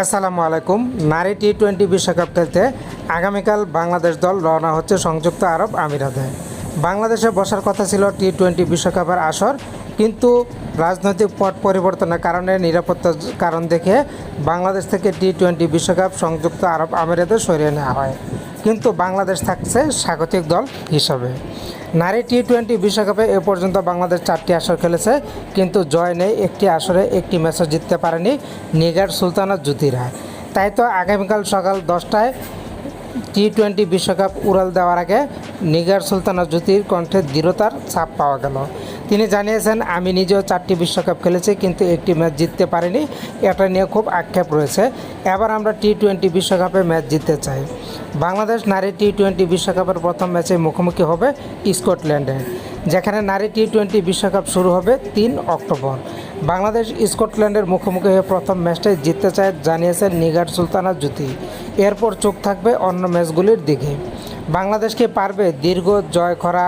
আসসালামু আলাইকুম। নারী টি টোয়েন্টি বিশ্বকাপ খেলতে আগামীকাল বাংলাদেশ দল রওনা হচ্ছে সংযুক্ত আরব আমিরাতে। বাংলাদেশে বসার কথা ছিল টি টোয়েন্টি বিশ্বকাপের আসর, কিন্তু রাজনৈতিক পট পরিবর্তনের কারণে নিরাপত্তার কারণ দেখে বাংলাদেশ থেকে টি টোয়েন্টি বিশ্বকাপ সংযুক্ত আরব আমিরাতে সরিয়ে নেওয়া হয়। কিন্তু বাংলাদেশ থাকছে স্বাগতিক দল হিসাবে। নারী টি টোয়েন্টি বিশ্বকাপে এ পর্যন্ত বাংলাদেশ চারটি আসর খেলেছে, কিন্তু জয় নেই, একটি আসরে একটি ম্যাচও জিততে পারেনি নিগার সুলতানা জ্যোতিরা তাই তো আগামীকাল সকাল দশটায় টি টোয়েন্টি বিশ্বকাপ উড়াল দেওয়ার আগে নিগার সুলতানা জ্যোতির কণ্ঠে দৃঢ়তার ছাপ পাওয়া গেল। তিনি জানিয়েছেন, আমি নিজেও চারটি বিশ্বকাপ খেলেছি, কিন্তু একটি ম্যাচ জিততে পারিনি। এটা নিয়ে খুব আক্ষেপ রয়েছে। এবার আমরা টি টোয়েন্টি বিশ্বকাপে ম্যাচ জিততে চাই। বাংলাদেশ নারী টি টোয়েন্টি বিশ্বকাপের প্রথম ম্যাচে মুখোমুখি হবে স্কটল্যান্ডে, যেখানে নারী টি টোয়েন্টি বিশ্বকাপ শুরু হবে তিন অক্টোবর। বাংলাদেশ স্কটল্যান্ডের মুখোমুখি হয়ে প্রথম ম্যাচটাই জিততে চায়, জানিয়েছেন নিগার সুলতানা জ্যোতি। এরপর চোখ থাকবে অন্য ম্যাচগুলির দিকে। বাংলাদেশকে পারবে দীর্ঘ জয় খরা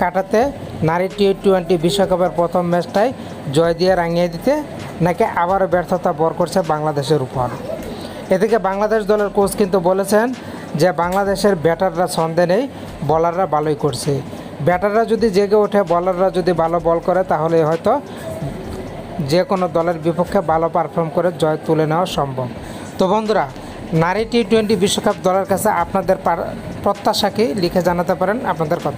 কাটাতে? নারী টি টোয়েন্টি বিশ্বকাপের প্রথম ম্যাচটাই জয় দিয়ে রাঙিয়ে দিতে নাকি আবারও ব্যর্থতা বর করছে বাংলাদেশের উপর? এদিকে বাংলাদেশ দলের কোচ কিন্তু বলেছেন যে বাংলাদেশের ব্যাটাররা ছন্দে নেই, বলাররা ভালোই করছে। ব্যাটাররা যদি জেগে ওঠে, বলাররা যদি ভালো বল করে, তাহলে হয়তো যে কোনো দলের বিপক্ষে ভালো পারফর্ম করে জয় তুলে নেওয়া সম্ভব। তো বন্ধুরা, নারী টি টোয়েন্টি বিশ্বকাপ দলের কাছে আপনাদের পার- প্রত্যাশা কি? লিখে জানাতে পারেন আপনাদের কথা।